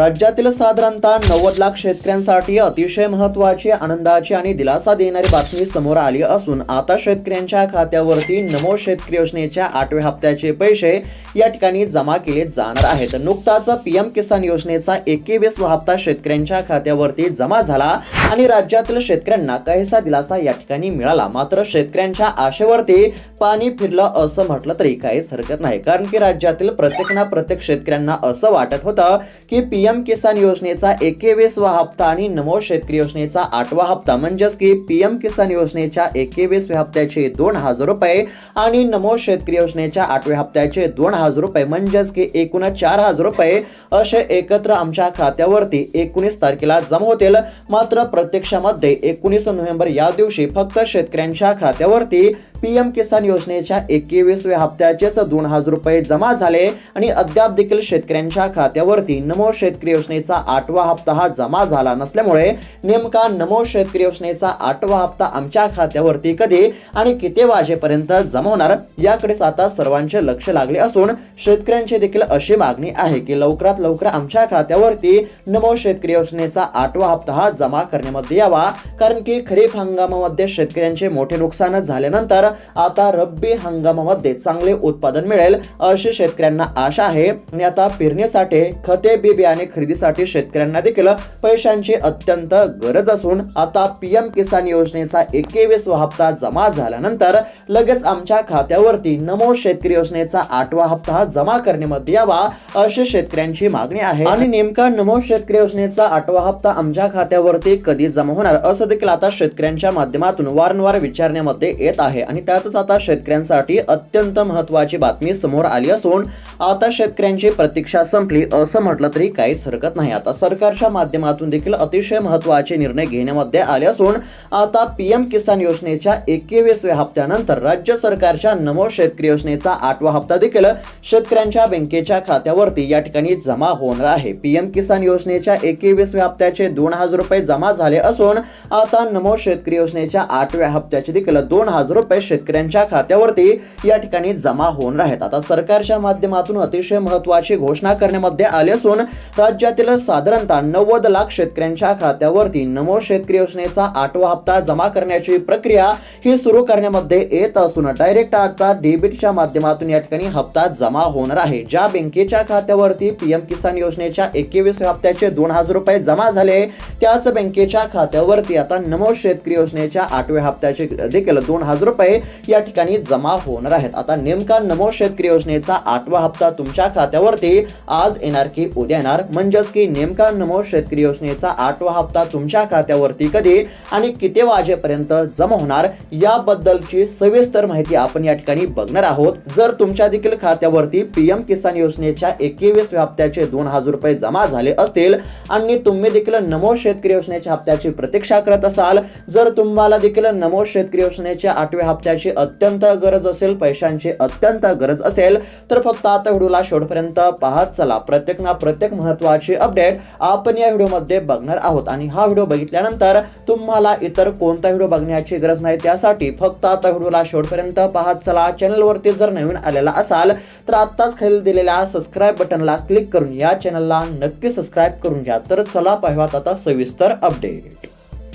राज्यातील साधारणतः नव्वद लाख शेतकऱ्यांसाठी अतिशय महत्वाची आनंदाची आणि दिलासा देणारी बातमी समोर आली असून आता शेतकऱ्यांच्या खात्यावरती नमो शेतकरी योजनेच्या आठव्या हप्त्याचे पैसे या ठिकाणी जमा केले जाणार आहेत. नुकताच पीएम किसान योजनेचा एकवीस हप्ता शेतकऱ्यांच्या खात्यावरती जमा झाला आणि राज्यातील शेतकऱ्यांना काहीसा दिलासा या ठिकाणी मिळाला. मात्र शेतकऱ्यांच्या आशेवरती पाणी फिरलं असं म्हटलं तरी काहीच हरकत नाही. कारण की राज्यातील प्रत्येक ना प्रत्येक शेतकऱ्यांना असं वाटत होतं की पीएम पीएम किसान योजनेचा एकेवीसवा हप्ता आणि नमो शेतकरी योजनेचा आठवा हप्ता. म्हणजेच की पीएम किसान योजनेच्या एकेवीसव्या हप्त्याचे दोन हजार रुपये आणि नमो शेतकरी योजनेच्या आठव्या हप्त्याचे दोन हजार रुपये. म्हणजेच की एकूण चार हजार रुपये असे एकत्र आमच्या खात्यावरती एकोणीस तारखेला जमा होतील. मात्र प्रत्यक्षामध्ये एकोणीस नोव्हेंबर या दिवशी फक्त शेतकऱ्यांच्या खात्यावरती पीएम किसान योजनेच्या एकेवीसव्या हप्त्याचेच दोन हजार रुपये जमा झाले आणि अद्याप देखील शेतकऱ्यांच्या खात्यावरती नमो शेतकरी योजनेचा आठवा हप्ता हा जमा झाला नसल्यामुळे नेमका नमो शेतकरी योजनेचा आठवा हप्ता आमच्या खात्यावरती कधी आणि किती वाजेपर्यंत जमा होणार याकडेच आता सर्वांचे लक्ष लागले असून शेतकऱ्यांची देखील अशी मागणी आहे की लवकरात लवकर आमच्या खात्यावरती नमो शेतकरी योजनेचा आठवा हप्ता हा जमा करण्यामध्ये यावा. कारण की खरीप हंगामामध्ये शेतकऱ्यांचे मोठे नुकसान झाल्यानंतर आता रब्बी हंगामामध्ये चांगले उत्पादन मिळेल अशी शेतकऱ्यांना आशा आहे. आणि आता पेरणीसाठी खते बी बियाणे खरेदीसाठी शेतकऱ्यांना देखील पैशांची अत्यंत गरज असून आता पीएम किसान योजनेचा एकवीसवा हप्ता जमा झाल्यानंतर लगेच आमच्या खात्यावरती नमो शेतकरी योजनेचा आठवा हप्ता जमा करण्यामध्ये यावा अशी शेतकऱ्यांची मागणी आहे. आणि नेमका नमो शेतकरी योजनेचा आठवा हप्ता आमच्या खात्यावरती कधी जमा होणार असं देखील आता शेतकऱ्यांच्या माध्यमातून वारंवार विचारण्यामध्ये येत आहे. आणि त्यातच आता शेतकऱ्यांसाठी अत्यंत महत्वाची बातमी समोर आली असून आता शेतकऱ्यांची प्रतीक्षा संपली असं म्हटलं तरी काही काहीच हरकत नाही. आता सरकारच्या माध्यमातून देखील अतिशय महत्त्वाचे निर्णय घेण्यामध्ये आले असून आता पीएम किसान योजनेच्या एकवीसव्या हप्त्यानंतर राज्य सरकारच्या नमो शेतकरी योजनेचा आठवा हप्ता देखील शेतकऱ्यांच्या बँकेच्या खात्यावरती या ठिकाणी जमा होणार आहे. पीएम किसान योजनेच्या एकवीसव्या हप्त्याचे दोन हजार रुपये जमा झाले असून आता नमो शेतकरी योजनेच्या आठव्या हप्त्याचे देखील दोन हजार रुपये शेतकऱ्यांच्या खात्यावरती या ठिकाणी जमा होणार आहेत. आता सरकारच्या माध्यमातून अतिशय महत्वाची घोषणा करण्यामध्ये आली असून राज्यातील साधारणतः नव्वद लाख शेतकऱ्यांच्या खात्यावरती नमो शेतकरी योजनेचा आठवा हप्ता जमा करण्याची प्रक्रिया ही सुरू करण्यामध्ये येत असून डायरेक्ट आता डेबिटच्या माध्यमातून या ठिकाणी हप्ता जमा होणार आहे. ज्या बँकेच्या खात्यावरती पीएम किसान योजनेच्या एकवीस हप्त्याचे दोन हजार रुपये जमा झाले त्याच बँकेच्या खात्यावरती आता नमो शेतकरी योजनेच्या आठव्या हप्त्याचे देखील दोन हजार रुपये या ठिकाणी जमा होणार आहेत. आता नेमका नमो शेतकरी योजनेचा आठवा हप्ता तुमच्या खात्यावरती आज येणार की उद्या येणार? म्हणजेच की नेमका नमो शेतकरी योजनेचा आठवा हप्ता तुमच्या खात्यावरती कधी आणि किती वाजेपर्यंत जमा होणार याबद्दलची सविस्तर माहिती आपण या ठिकाणी बघणार आहोत. जर तुमच्या देखील खात्यावरती पीएम किसान योजनेच्या एकवीस हप्त्याचे दोन हजार रुपये जमा झाले असतील आणि तुम्ही देखील नमो शेतकरी योजनेच्या हप्त्याची प्रतीक्षा करत असाल जर तुम्हाला देखील नमो शेतकरी योजनेच्या आठव्या हप्त्याची अत्यंत गरज असेल पैशांची अत्यंत गरज असेल तर फक्त आता व्हिडिओला शेवटपर्यंत पाहत चला प्रत्येक ना प्रत्येक महत्वाची अपडेट आपण या व्हिडिओमध्ये बघणार आहोत. आणि हा व्हिडिओ बघितल्यानंतर तुम्हाला इतर कोणता व्हिडिओ बघण्याची गरज नाही त्यासाठी फक्त आता व्हिडिओला शेवटपर्यंत पाहत चला. चॅनलवरती जर नवीन आलेला असाल तर आत्ताच खाली दिलेल्या सबस्क्राईब बटनला क्लिक करून या चॅनलला नक्की सबस्क्राईब करून घ्या. तर चला पाहूयात आता सविस्तर अपडेट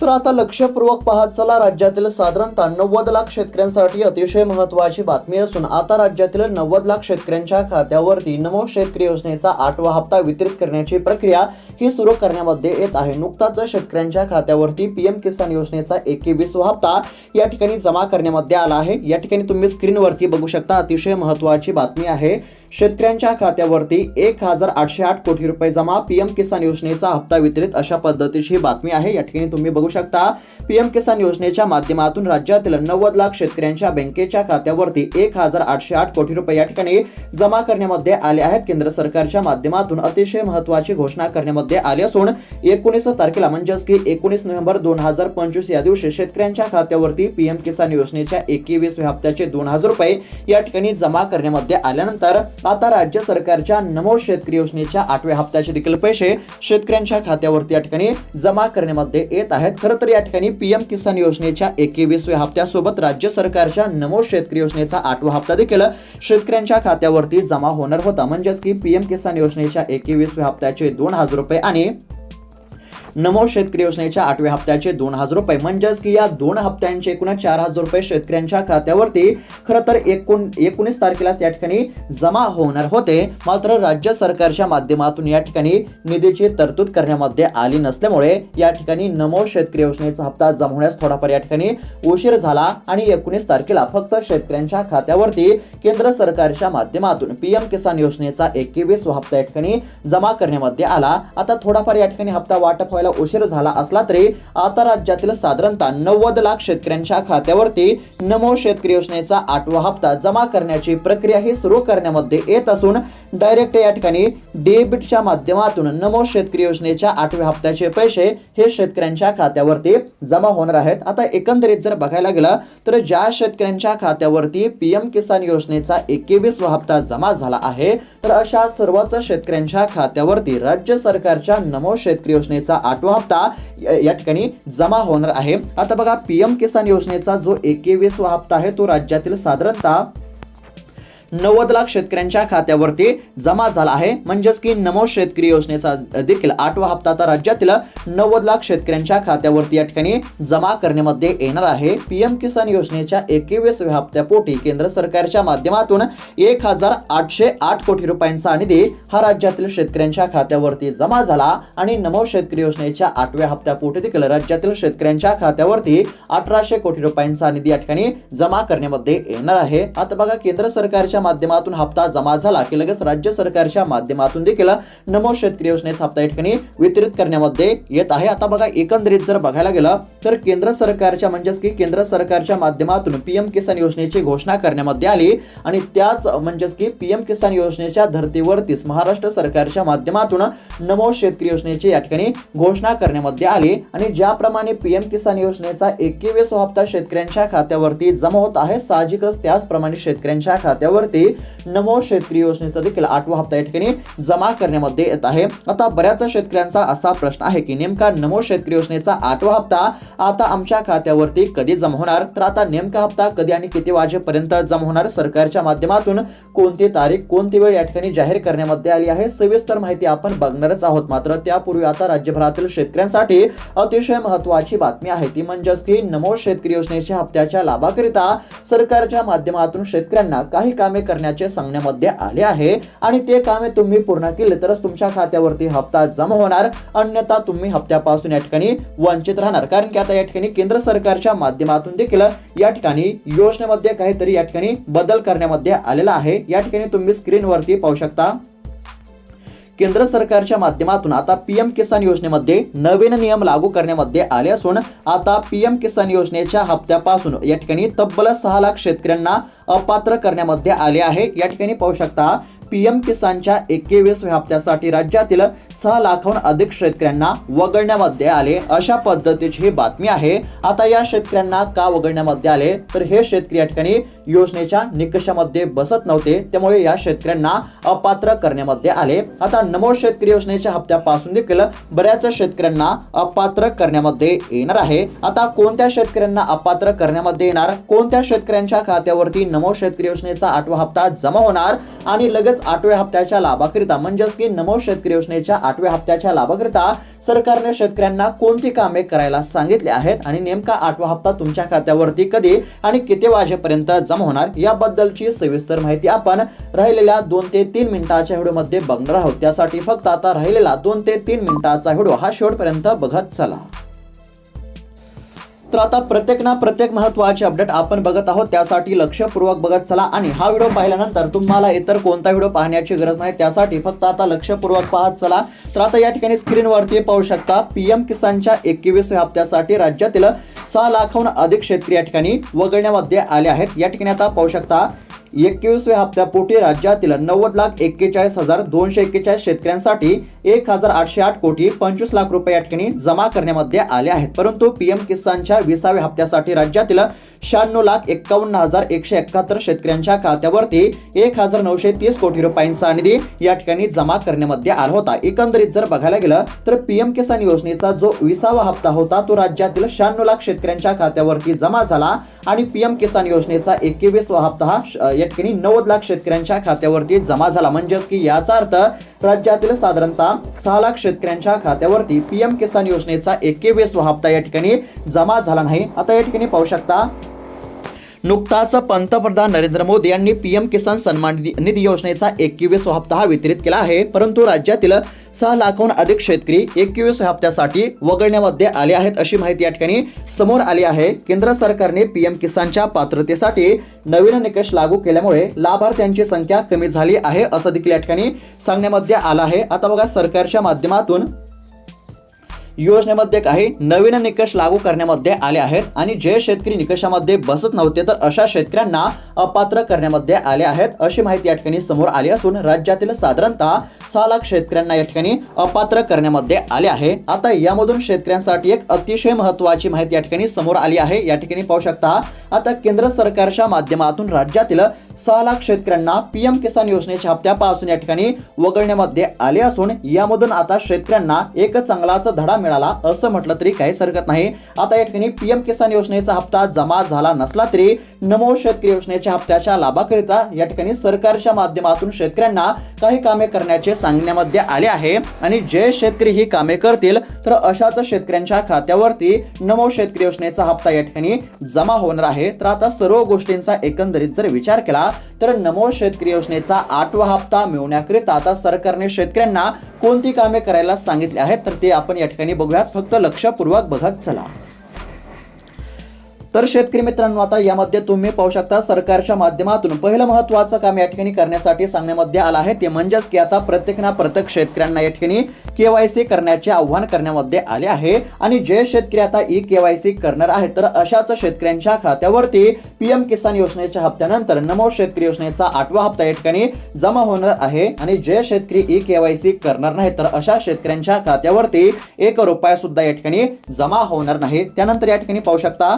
तर आता लक्षपूर्वक पाहत चला राज्यातील साधारणतः नव्वद लाख शेतकऱ्यांसाठी अतिशय महत्वाची बातमी असून आता राज्यातील नव्वद लाख शेतकऱ्यांच्या खात्यावरती नमो शेतकरी योजनेचा आठवा हप्ता वितरित करण्याची प्रक्रिया ही सुरू करण्यामध्ये येत आहे. नुकताच शेतकऱ्यांच्या खात्यावरती पीएम किसान योजनेचा एकवीसवा हप्ता या ठिकाणी जमा करण्यामध्ये आला आहे. या ठिकाणी तुम्ही स्क्रीनवरती बघू शकता अतिशय महत्वाची बातमी आहे. शेतकऱ्यांच्या खात्यावरती एक हजार आठशे आठ कोटी रुपये जमा पीएम किसान योजनेचा हप्ता वितरित अशा पद्धतीची बातमी आहे. या ठिकाणी तुम्ही बघू शकता. पीएम किसान योजनेच्या माध्यमातून राज्यातील नव्वद लाख शेतकऱ्यांच्या बँकेच्या खात्यावरती एक हजार आठशे आठ कोटी रुपये या ठिकाणी जमा करण्यामध्ये आले आहेत. केंद्र सरकारच्या माध्यमातून अतिशय महत्वाची घोषणा करण्यामध्ये आली असून एकोणीस तारखेला म्हणजेच की एकोणीस नोव्हेंबर दोन हजार पंचवीस या दिवशी शेतकऱ्यांच्या खात्यावरती पीएम किसान योजनेच्या एकवीस हप्त्याचे दोन हजार रुपये या ठिकाणी जमा करण्यामध्ये आल्यानंतर आता राज्य सरकारच्या नमो शेतकरी योजनेच्या आठव्या हप्त्याचे देखील पैसे शेतकऱ्यांच्या खात्यावरती या ठिकाणी जमा करण्यामध्ये येत आहेत. खरं तर या ठिकाणी पीएम किसान योजनेच्या एकवीसव्या हप्त्यासोबत राज्य सरकारच्या नमो शेतकरी योजनेचा आठवा हप्ता देखील शेतकऱ्यांच्या खात्यावरती जमा होणार होता. म्हणजेच की पीएम किसान योजनेच्या एकवीसव्या हप्त्याचे दोन हजार रुपये रुपये आणि नमो शेतकरी योजनेच्या आठव्या हप्त्याचे दोन हजार रुपये. म्हणजेच की या दोन हप्त्यांचे एकूण चार हजार रुपये शेतकऱ्यांच्या खात्यावरती. खरं तर एकूण एकोणीस तारखेलाच या ठिकाणी जमा होणार होते. मात्र राज्य सरकारच्या माध्यमातून या ठिकाणी निधीची तरतूद करण्यामध्ये आली नसल्यामुळे या ठिकाणी नमो शेतकरी योजनेचा हप्ता जमा होण्यास थोडाफार या ठिकाणी उशीर झाला आणि एकोणीस तारखेला फक्त शेतकऱ्यांच्या खात्यावरती केंद्र सरकारच्या माध्यमातून पीएम किसान योजनेचा एकवीस हप्ता या ठिकाणी जमा करण्यामध्ये आला. आता थोडाफार या ठिकाणी हप्ता वाटप व्हायला उशीर झाला असला तरी आता राज्यातील साधारणतः नव्वद लाख शेतकऱ्यांच्या खात्यावरती नमो शेतकरी योजनेचा आठवा हप्ता जमा करण्याची प्रक्रिया ही सुरू करण्यामध्ये येत असून डायरेक्ट या ठिकाणी डेबिटच्या माध्यमातून नमो शेतकरी योजनेच्या आठव्या हप्त्याचे पैसे हे शेतकऱ्यांच्या खात्यावरती जमा होणार आहेत. आता एकंदरीत जर बघायला गेलं तर ज्या शेतकऱ्यांच्या खात्यावरती पीएम किसान योजनेचा एकवीस हप्ता जमा झाला आहे तर अशा सर्वच शेतकऱ्यांच्या खात्यावरती राज्य सरकारच्या नमो शेतकरी योजनेचा आठवा हप्ता या ठिकाणी जमा होणार आहे. आता बघा पीएम किसान योजनेचा जो एकेवीसवा हप्ता आहे तो राज्यातील साधारणतः नव्वद लाख शेतकऱ्यांच्या खात्यावरती जमा झाला आहे. म्हणजेच की नमो शेतकरी योजनेचा देखील आठवा हप्ता आता राज्यातील नव्वद लाख शेतकऱ्यांच्या खात्यावरती या ठिकाणी जमा करण्यामध्ये येणार आहे. पीएम किसान योजनेच्या एकवीसव्या हप्त्यापोटी केंद्र सरकारच्या माध्यमातून एक हजार आठशे आठ कोटी रुपयांचा निधी हा राज्यातील शेतकऱ्यांच्या खात्यावरती जमा झाला आणि नमो शेतकरी योजनेच्या आठव्या हप्त्यापोटी देखील राज्यातील शेतकऱ्यांच्या खात्यावरती अठराशे कोटी रुपयांचा निधी या ठिकाणी जमा करण्यामध्ये येणार आहे. आता बघा केंद्र सरकारच्या माध्यमातून हप्ता जमा झाला की लगेच राज्य सरकारच्या माध्यमातून देखील नमो शेतकरी योजनेचा हप्ता या ठिकाणी वितरित करण्यामध्ये येत आहे. आता बघा एकंदरीत जर बघायला गेलं तर केंद्र सरकारच्या म्हणजेच की केंद्र सरकारच्या माध्यमातून पीएम किसान योजनेची घोषणा करण्यामध्ये आली आणि त्याच म्हणजेच की पीएम किसान योजनेच्या धर्तीवरतीच महाराष्ट्र सरकारच्या माध्यमातून नमो शेतकरी योजनेची या ठिकाणी घोषणा करण्यामध्ये आली आणि ज्याप्रमाणे पीएम किसान योजनेचा एकवीस हप्ता शेतकऱ्यांच्या खात्यावरती जमा होत आहे साहजिकच त्याचप्रमाणे शेतकऱ्यांच्या खात्यावरती नमो शेतकरी योजनेचा देखील आठवा हप्ता या ठिकाणी जमा करण्यामध्ये येत आहे. आता बऱ्याच शेतकऱ्यांचा असा प्रश्न आहे की नेमका नमो शेतकरी योजनेचा आठवा हप्ता आता आमच्या खात्यावरती कधी जमा होणार? तर आता नेमका हप्ता कधी आणि किती वाजेपर्यंत जमा होणार? सरकारच्या माध्यमातून कोणती तारीख कोणती वेळ या ठिकाणी जाहीर करण्यामध्ये आली आहे? सविस्तर माहिती आपण बघणारच आहोत. मात्र त्यापूर्वी आता राज्यभरातील शेतकऱ्यांसाठी अतिशय महत्वाची बातमी आहे. ती म्हणजेच की नमो शेतकरी योजनेच्या हप्त्याच्या लाभाकरिता सरकारच्या माध्यमातून शेतकऱ्यांना काही कामे करण्याचे सांगण्यामध्ये आले आहे. आणि ते कामे तुम्ही पूर्ण केले तरच तुमच्या खात्यावरती हप्ता जमा होणार. अन्यथा तुम्ही हप्त्यापासून या ठिकाणी वंचित राहणार. कारण की आता या ठिकाणी केंद्र सरकारच्या माध्यमातून देखील या ठिकाणी योजनेमध्ये काहीतरी या ठिकाणी बदल करण्यामध्ये आलेला आहे. या ठिकाणी तुम्ही स्क्रीनवरती पाहू शकता. केंद्र सरकारच्या माध्यमातून आता पीएम किसान योजनेमध्ये नवीन नियम लागू करण्यामध्ये आले असून आता पीएम किसान योजनेच्या हप्त्यापासून या ठिकाणी तब्बल सहा लाख शेतकऱ्यांना अपात्र करण्यामध्ये आले आहे. या ठिकाणी पाहू शकता पीएम किसानच्या एकेवीस हप्त्यासाठी राज्यातील सहा लाखाहून अधिक शेतकऱ्यांना वगळण्यामध्ये आले. अशा पद्धतीची ही बातमी आहे. आता या शेतकऱ्यांना का वगळण्यामध्ये आले? तर हे शेतकरी या ठिकाणी योजनेच्या निकषामध्ये बसत नव्हते. त्यामुळे या शेतकऱ्यांना अपात्र करण्यामध्ये आले. आता नमो शेतकरी योजनेच्या हप्त्यापासून देखील बऱ्याच शेतकऱ्यांना अपात्र करण्यामध्ये येणार आहे. आता कोणत्या शेतकऱ्यांना अपात्र करण्यामध्ये येणार? कोणत्या शेतकऱ्यांच्या खात्यावरती नमो शेतकरी योजनेचा आठवा हप्ता जमा होणार? आणि लगेच आठव्या हप्त्याच्या लाभाकरिता म्हणजेच की नमो शेतकरी योजनेच्या आठव्या हप्त्याच्या लाभाकरिता सरकारने शेतकऱ्यांना कोणती कामे करायला सांगितले आहेत आणि नेमका आठवा हप्ता तुमच्या खात्यावरती कधी आणि किती वाजेपर्यंत जमा होणार याबद्दलची सविस्तर माहिती आपण राहिलेल्या दोन ते तीन मिनिटाच्या व्हिडिओमध्ये बघणार आहोत. त्यासाठी फक्त आता राहिलेला दोन ते तीन मिनिटाचा व्हिडिओ हा शेवटपर्यंत बघत चला. तर आता प्रत्येक ना प्रत्येक महत्त्वाचे अपडेट आपण बघत आहोत. त्यासाठी लक्षपूर्वक बघत चला आणि हा व्हिडिओ पाहिल्यानंतर तुम्हाला इतर कोणता व्हिडिओ पाहण्याची गरज नाही. त्यासाठी फक्त आता लक्षपूर्वक पाहत चला. तर आता या ठिकाणी स्क्रीनवरती पाहू शकता पी एम किसानच्या एकवीसव्या हप्त्यासाठी राज्यातील सहा लाखाहून अधिक शेतकरी या ठिकाणी वगळण्यामध्ये आले आहेत. या ठिकाणी आता पाहू शकता एकवीसव्या हप्त्यापोटी राज्यातील नव्वद लाख एक्केचाळीस हजार दोनशे एक्केचाळीस शेतकऱ्यांसाठी एक हजार आठशे आठ कोटी पंचवीस लाख रुपये या ठिकाणी जमा करण्यामध्ये आले आहेत. परंतु पीएम किसानच्या विसाव्या हप्त्यासाठी राज्यातील शहाण्णव लाख एकावन्न हजार एकशे एकाहत्तर शेतकऱ्यांच्या खात्यावरती एक हजार नऊशे तीस कोटी रुपयांचा निधी या ठिकाणी जमा करण्यामध्ये आला होता. एकंदरीत जर बघायला गेलं तर पीएम किसान योजनेचा जो विसावा हप्ता होता तो राज्यातील शहाण्णव लाख शेतकऱ्यांच्या खात्यावरती जमा झाला आणि पीएम किसान योजनेचा एकवीसवा हप्ता हा या ठिकाणी नव्वद लाख शेतकऱ्यांच्या खात्यावरती जमा झाला. म्हणजेच की याचा अर्थ राज्यातील साधारणतः सहा लाख शेतकऱ्यांच्या खात्यावरती पीएम किसान योजनेचा एकेवीस हप्ता या ठिकाणी जमा झाला नाही. आता या ठिकाणी पाहू शकता नुकताच पंतप्रधान नरेंद्र मोदी यांनी पीएम किसान सन्मान निधी- निधी योजनेचा एकवीस हप्ता हा वितरित केला आहे. परंतु राज्यातील सहा लाखाहून अधिक शेतकरी एकवीस हप्त्यासाठी वगळण्यामध्ये आले आहेत अशी माहिती या ठिकाणी समोर आली आहे. केंद्र सरकारने पीएम किसानच्या पात्रतेसाठी नवीन निकष लागू केल्यामुळे लाभार्थ्यांची संख्या कमी झाली आहे असं देखील या ठिकाणी सांगण्यामध्ये आलं आहे. आता बघा सरकारच्या माध्यमातून योजनेमध्ये काही नवीन निकष लागू करण्यामध्ये आले आहेत आणि जे शेतकरी निकषामध्ये बसत नव्हते तर अशा शेतकऱ्यांना अपात्र करण्यामध्ये आले आहेत अशी माहिती या ठिकाणी समोर आली असून राज्यातील साधारणतः सहा लाख शेतकऱ्यांना या ठिकाणी अपात्र करण्यामध्ये आले आहे. आता यामधून शेतकऱ्यांसाठी एक अतिशय महत्वाची माहिती या ठिकाणी समोर आली आहे. या ठिकाणी पाहू शकता आता केंद्र सरकारच्या माध्यमातून राज्यातील सहा लाख शेतकऱ्यांना पीएम किसान योजनेच्या हप्त्यापासून या ठिकाणी वगळण्यामध्ये आले असून यामधून आता शेतकऱ्यांना एक चांगलाच धडा मिळाला असं म्हटलं तरी काहीच हरकत नाही. आता या ठिकाणी पीएम किसान योजनेचा हप्ता जमा झाला नसला तरी नमो शेतकरी योजनेच्या हप्त्याच्या लाभाकरिता या ठिकाणी सरकारच्या माध्यमातून शेतकऱ्यांना काही कामे करण्याचे सांगण्यामध्ये आले आहे. आणि जे शेतकरी ही कामे करतील तर अशाच शेतकऱ्यांच्या खात्यावरती नमो शेतकरी योजनेचा हप्ता या ठिकाणी जमा होणार आहे. तर आता सर्व गोष्टींचा एकंदरीत जर विचार केला तर नमो शेतकरी योजनेचा आठवा हप्ता मिळवण्याकरिता आता सरकारने शेतकऱ्यांना कोणती कामे करायला सांगितली आहेत? तर ते आपण या ठिकाणी बघूयात. फक्त लक्षपूर्वक बघत चला. तर शेतकरी मित्रांनो आता यामध्ये तुम्ही पाहू शकता सरकारच्या माध्यमातून पहिलं महत्वाचं काम या ठिकाणी करण्यासाठी सांगण्यामध्ये आलं आहे. ते म्हणजेच की आता प्रत्येक ना प्रत्येक शेतकऱ्यांना या ठिकाणी केवायसी करण्याचे आव्हान करण्यामध्ये आले आहे. आणि जे शेतकरी आता ई केवायसी करणार आहेत तर अशाच शेतकऱ्यांच्या खात्यावरती पीएम किसान योजनेच्या हप्त्यानंतर नमो शेतकरी योजनेचा आठवा हप्ता या ठिकाणी जमा होणार आहे. आणि जे शेतकरी ई केवायसी करणार नाही तर अशा शेतकऱ्यांच्या खात्यावरती एक रुपया सुद्धा या ठिकाणी जमा होणार नाही. त्यानंतर या ठिकाणी पाहू शकता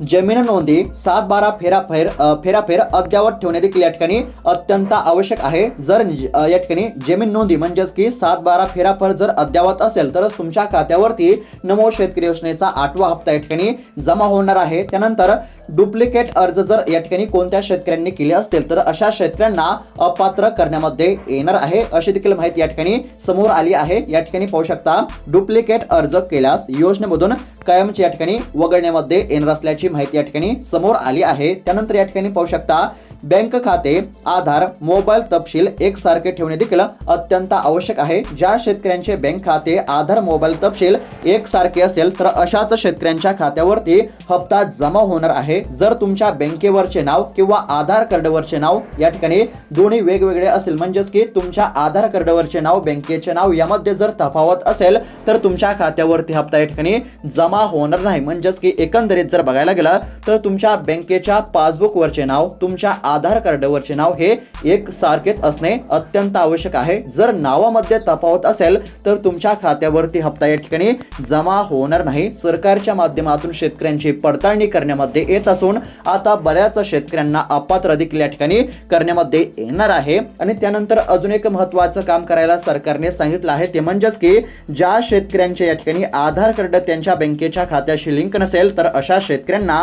जमीन नोंदी सात बारा फेराफेर फेराफेर अद्यावत ठेवणे देखील या ठिकाणी अत्यंत आवश्यक आहे. जर या ठिकाणी जमीन नोंदी म्हणजेच की सात बारा फेराफेर जर अद्यावत असेल तरच तुमच्या खात्यावरती नमो शेतकरी योजनेचा आठवा हप्ता या ठिकाणी जमा होणार आहे. त्यानंतर डुप्लिकेट अर्ज जर या ठिकाणी कोणत्या शेतकऱ्यांनी केले असतील तर अशा शेतकऱ्यांना अपात्र करण्यामध्ये येणार आहे. अशी देखील माहिती या ठिकाणी समोर आली आहे. या ठिकाणी पाहू शकता डुप्लिकेट अर्ज केल्यास योजनेमधून कायमची या ठिकाणी वगळण्यामध्ये येणार असल्याची माहिती या ठिकाणी समोर आली आहे त्यानंतर या ठिकाणी पाहू शकता बँक खाते आधार मोबाईल तपशील एकसारखे ठेवणे देखील अत्यंत आवश्यक आहे. ज्या शेतकऱ्यांचे बँक खाते आधार मोबाईल तपशील एकसारखे असेल तर अशाच शेतकऱ्यांच्या खात्यावरती हप्ता जमा होणार आहे. जर तुमच्या बँकेवरचे नाव किंवा आधार कार्डवरचे नाव या ठिकाणी दोन्ही वेगवेगळे असेल म्हणजेच की तुमच्या आधार कार्डवरचे नाव बँकेचे नाव यामध्ये जर तफावत असेल तर तुमच्या खात्यावरती हप्ता या ठिकाणी जमा होणार नाही. म्हणजेच की एकंदरीत जर बघायला गेला तर तुमच्या बँकेच्या पासबुकवरचे नाव तुमच्या आधार कार्डवरचे नाव हे एक सारखेच असणे अत्यंत आवश्यक आहे. जर नावामध्ये तफावत असेल तर तुमच्या खात्यावरती हप्ता या ठिकाणी जमा होणार नाही. सरकारच्या माध्यमातून शेतकऱ्यांची पडताळणी करण्यामध्ये येत असून आता बऱ्याच शेतकऱ्यांना अपात्र देखील या ठिकाणी करण्यामध्ये येणार आहे. आणि त्यानंतर अजून एक महत्वाचं काम करायला सरकारने सांगितलं आहे ते म्हणजेच की ज्या शेतकऱ्यांचे या ठिकाणी आधार कार्ड त्यांच्या बँकेच्या खात्याशी लिंक नसेल तर अशा शेतकऱ्यांना না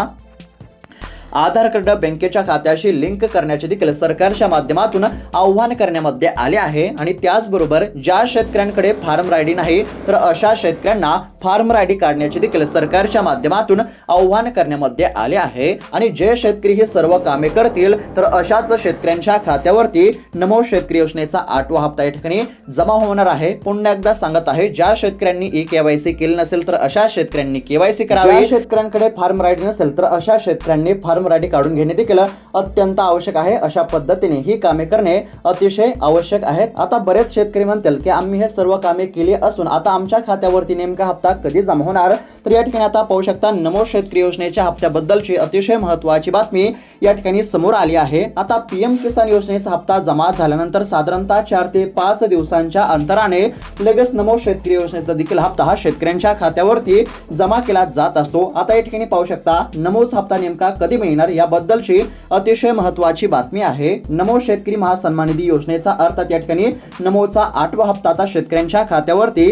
आधार कार्ड बँकेच्या खात्याशी लिंक करण्याचे देखील सरकारच्या माध्यमातून आव्हान करण्यामध्ये आले आहे. आणि त्याचबरोबर ज्या शेतकऱ्यांकडे फार्म रायडी नाही तर अशा शेतकऱ्यांना फार्म रायडी काढण्याचे देखील सरकारच्या माध्यमातून आव्हान करण्यामध्ये आले आहे. आणि जे शेतकरी ही सर्व कामे करतील तर अशाच शेतकऱ्यांच्या खात्यावरती नमो शेतकरी योजनेचा आठवा हप्ता या ठिकाणी जमा होणार आहे. पुन्हा एकदा सांगत आहे ज्या शेतकऱ्यांनी ई केवायसी केली नसेल तर अशा शेतकऱ्यांनी केवायसी करावी. शेतकऱ्यांकडे फार्म राईड नसेल तर अशा शेतकऱ्यांनी फार्म मराठी काढून घेणे देखील अत्यंत आवश्यक आहे. अशा पद्धतीने ही कामे करणे अतिशय आवश्यक आहेत. आता बरेच शेतकरी म्हणतील की आम्ही हे सर्व कामे केली असून आता आमच्या खात्यावरती नेमका हप्ता कधी जमा होणार? तर या ठिकाणी आता पाहू शकता नमो शेतकरी योजनेच्या हप्त्याबद्दलची अतिशय महत्वाची बातमी या ठिकाणी समोर आली आहे. आता पीएम किसान योजनेचा हप्ता जमा झाल्यानंतर साधारणतः चार ते पाच दिवसांच्या अंतराने लगेच नमो शेतकरी योजनेचा देखील हप्ता हा शेतकऱ्यांच्या खात्यावरती जमा केला जात असतो. आता या ठिकाणी पाहू शकता नमोच हप्ता नेमका कधी मिळणार? याबद्दलची अतिशय महत्वाची बातमी आहे. नमो शेतकरी महासन्मान निधी योजनेचा अर्थ त्या ठिकाणी नमोचा आठवा हप्ता आता शेतकऱ्यांच्या खात्यावरती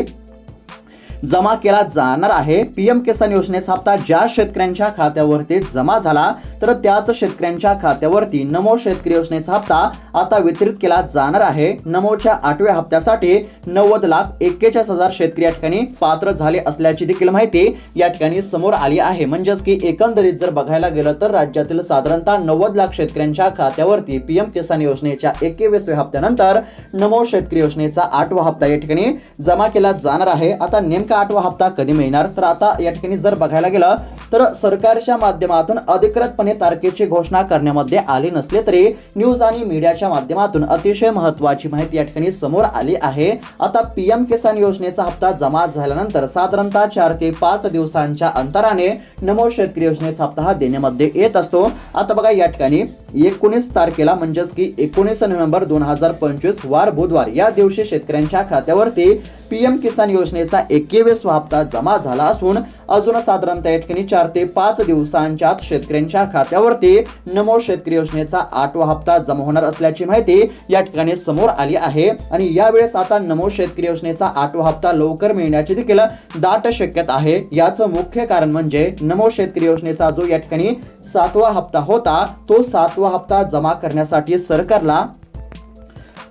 जमा केला जाणार आहे. पीएम किसान योजनेचा हप्ता ज्या शेतकऱ्यांच्या खात्यावरती जमा झाला तर त्याच शेतकऱ्यांच्या खात्यावरती नमो शेतकरी योजनेचा हप्ता आता वितरित केला जाणार आहे. नमोच्या आठव्या हप्त्यासाठी नव्वद लाख एक्केचाळीस हजार शेतकरी या ठिकाणी पात्र झाले असल्याची देखील माहिती या ठिकाणी समोर आली आहे. म्हणजेच की एकंदरीत जर बघायला गेलं तर राज्यातील साधारणतः नव्वद लाख शेतकऱ्यांच्या खात्यावरती पीएम किसान योजनेच्या एकवीसव्या हप्त्यानंतर नमो शेतकरी योजनेचा आठवा हप्ता या ठिकाणी जमा केला जाणार आहे. आता नेमका आठवा हप्ता कधी मिळणार? तर आता या ठिकाणी जर बघायला गेलं तर सरकारच्या माध्यमातून अधिकृतपणे तारखेची घोषणा करण्यामध्ये आली नसले तरी न्यूज आणि मीडियाच्या माध्यमातून अतिशय महत्वाची माहिती या ठिकाणी समोर आली आहे. आता पीएम किसान योजनेचा हप्ता जमा झाल्यानंतर साधारणतः चार ते पाच दिवसांच्या अंतराने नमो शेतकरी योजनेचा हप्ता हा देण्यामध्ये येत असतो. आता बघा या ठिकाणी एकोणीस तारखेला म्हणजेच की एकोणीस नोव्हेंबर दोन हजार पंचवीस वार बुधवार या दिवशी शेतकऱ्यांच्या खात्यावरती पीएम किसान योजनेचा एकवीस हप्ता जमा झाला असून अजून साधारणतः या ठिकाणी चार ते पाच दिवसांच्या शेतकऱ्यांच्या खात्यावरती नमो शेतकरी योजनेचा आठवा हप्ता जमा होणार असल्याची माहिती या ठिकाणी समोर आली आहे. आणि यावेळेस आता नमो शेतकरी योजनेचा आठवा हप्ता लवकर मिळण्याची देखील दाट शक्यता आहे. याचं मुख्य कारण म्हणजे नमो शेतकरी योजनेचा जो या ठिकाणी सातवा हप्ता होता तो सातवा हप्ता जमा करण्यासाठी सरकारला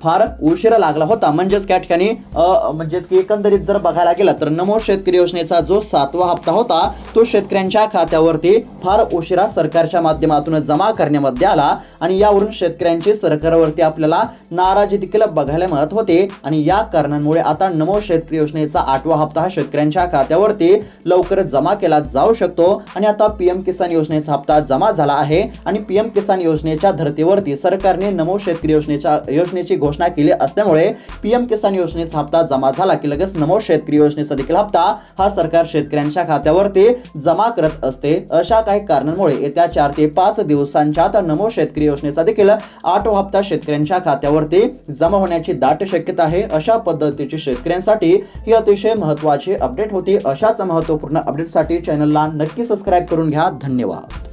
फार उशिरा लागला होता. म्हणजेच त्या ठिकाणी म्हणजेच की एकंदरीत जर बघायला गेलं तर नमो शेतकरी योजनेचा जो सातवा हप्ता होता तो शेतकऱ्यांच्या खात्यावरती फार उशिरा सरकारच्या माध्यमातून जमा करण्यामध्ये आला आणि यावरून शेतकऱ्यांची सरकारवरती आपल्याला नाराजी देखील बघायला मिळत होते. आणि या कारणांमुळे आता नमो शेतकरी योजनेचा आठवा हप्ता हा शेतकऱ्यांच्या खात्यावरती लवकर जमा केला जाऊ शकतो. आणि आता पीएम किसान योजनेचा हप्ता जमा झाला आहे. आणि पीएम किसान योजनेच्या धर्तीवरती सरकारने नमो शेतकरी योजनेच्या योजनेची घोषणा केली असल्यामुळे पीएम किसान योजनेचा हप्ता जमा झाला की लगेच नमो शेतकरी योजनेचा देखील हप्ता हा सरकार शेतकऱ्यांच्या खात्यावरती जमा करत असते. अशा काही कारणांमुळे येत्या चार ते पाच दिवसांच्या आत नमो शेतकरी योजनेचा देखील आठवा हप्ता शेतकऱ्यांच्या खात्यावरती जमा होण्याची दाट शक्यता आहे. अशा पद्धतीची शेतकऱ्यांसाठी ही अतिशय महत्वाची अपडेट होती. अशाच महत्त्वपूर्ण अपडेटसाठी चॅनलला नक्की सबस्क्राईब करून घ्या. धन्यवाद.